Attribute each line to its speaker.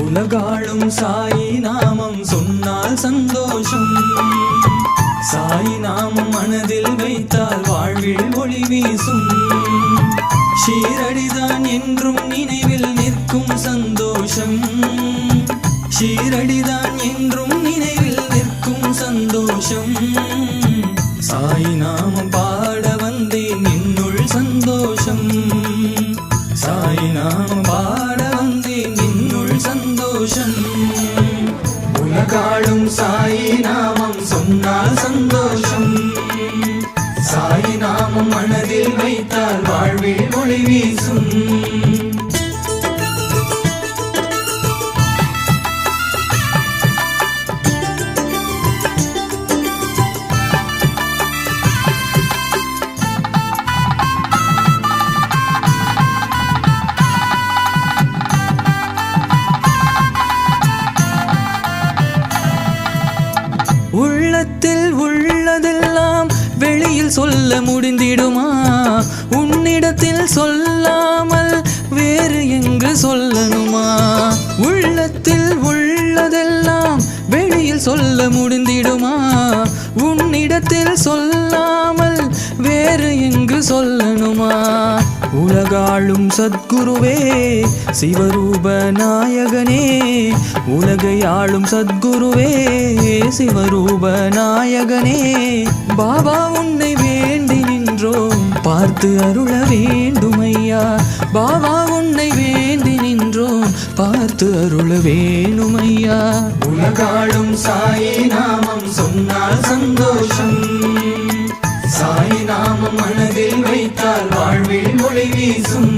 Speaker 1: உலகாளும் சாயி நாமம் சொன்னால் சந்தோஷம். சாயி நாமம் மனதில் வைத்தால் வாழ்வில் ஒளி வீசும். ஷீரடிதான் என்றும் நினைவில் நிற்கும் சந்தோஷம். ஷீரடிதான் என்றும் நினைவில் நிற்கும் சந்தோஷம். சாயி நாமம் பாட வந்தேன் என்னுள் சந்தோஷம். சாயி நாமம் பாட சந்தோஷம். உலகாடும் சாயி நாமம் சொன்னால் சந்தோஷம். சாயி நாமம் மனதில் வைத்தால் வாழ்வில் ஒளி வீசும். உள்ளத்தில் உள்ளதெல்லாம் வெளியில் சொல்ல முடிந்திடுமா? உன்னிடத்தில் சொல்லாமல் வேறு எங்கு சொல்லணுமா? உள்ளத்தில் உள்ளதெல்லாம் வெளியில் சொல்ல முடிந்திடுமா? உன்னிடத்தில் சொல்லாமல் வேறு எங்கு சொல்லணுமா? உலகாளும் சத்குருவே சிவரூப நாயகனே. உலகையாளும் ஆளும் சத்குருவே சிவரூப நாயகனே. பாபா உன்னை வேண்டி நின்றோம் பார்த்து அருள வேண்டுமையா. பாபா உன்னை வேண்டி நின்றோம் பார்த்து அருள வேணுமையா. உலகாளும் சாயி நாமம் சொன்னால் சந்தோஷம். சாயி நாமம் மனதில் வைத்தால் வாழ்வில் ஒளி வீசும்